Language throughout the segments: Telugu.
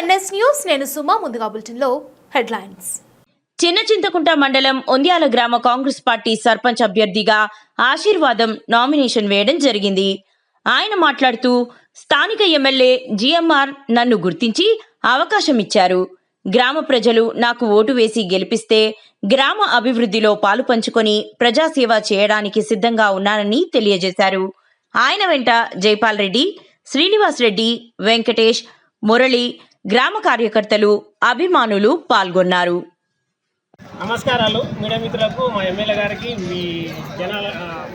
ఎన్ఎస్ న్యూస్ నేను సుమా ముందుగా బులెటిన్లో హెడ్లైన్స్. చిన్న చింతకుంట మండలం ఒంద్యాల గ్రామ కాంగ్రెస్ పార్టీ సర్పంచ్ అభ్యర్థిగా ఆశీర్వాదం నామినేషన్ వేయడం జరిగింది. ఆయన మాట్లాడుతూ స్థానిక ఎమ్మెల్యే జిఎంఆర్ నన్ను గుర్తించి అవకాశం ఇచ్చారు. గ్రామ ప్రజలు నాకు ఓటు వేసి గెలిపిస్తే గ్రామ అభివృద్ధిలో పాలు పంచుకొని ప్రజాసేవ చేయడానికి సిద్ధంగా ఉన్నానని తెలియజేశారు. ఆయన వెంట జైపాల్ రెడ్డి శ్రీనివాస్ రెడ్డి వెంకటేష్ మురళి గ్రామ కార్యకర్తలు అభిమానులు పాల్గొన్నారు. నమస్కారాలు. మీడియా మిత్రులకు మా ఎమ్మెల్యే గారికి మీ జనాల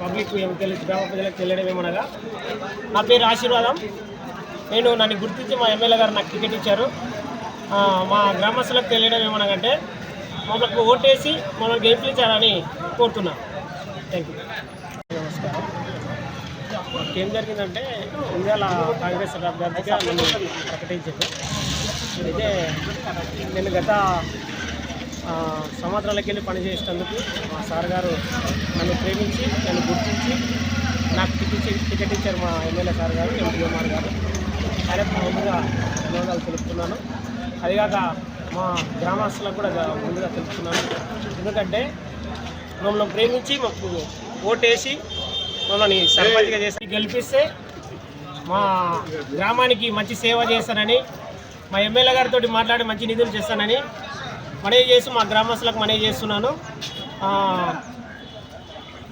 పబ్లిక్ తెలియదు గ్రామ ప్రజలకు తెలియడం ఏమనగా నా పేరు ఆశీర్వాదం. నేను నన్ను గుర్తించి మా ఎమ్మెల్యే గారు నాకు టికెట్ ఇచ్చారు. మా గ్రామస్తులకు తెలియడం ఏమనగంటే మమ్మల్ని ఓటేసి మమ్మల్ని గెలిపించారని కోరుతున్నాను థ్యాంక్ యూ ఏం జరిగిందంటే ఇండియాల కాంగ్రెస్ అభ్యర్థిగా నేను ప్రకటించారు. అయితే నేను గత సంవత్సరాలకి వెళ్ళి పనిచేసినందుకు మా సార్ గారు నన్ను ప్రేమించి నన్ను గుర్తించి నాకు టికెట్ టికెట్ ఇచ్చారు మా ఎమ్మెల్యే సార్ గారు ఎంపీఎంఆర్ గారు. ఆయనకు ముందుగా ధన్యవాదాలు తెలుపుతున్నాను. అదిగాక మా గ్రామస్తులకు కూడా ముందుగా తెలుపుతున్నాను. ఎందుకంటే మమ్మల్ని ప్రేమించి మాకు ఓటేసి మమ్మల్ని సర్పంచ్గా చేసి గెలిపిస్తే మా గ్రామానికి మంచి సేవ చేస్తానని మా ఎమ్మెల్యే గారితో మాట్లాడి మంచి నిధులు చేస్తానని మనవి చేసి మా గ్రామస్తులకు మనవి చేస్తున్నాను.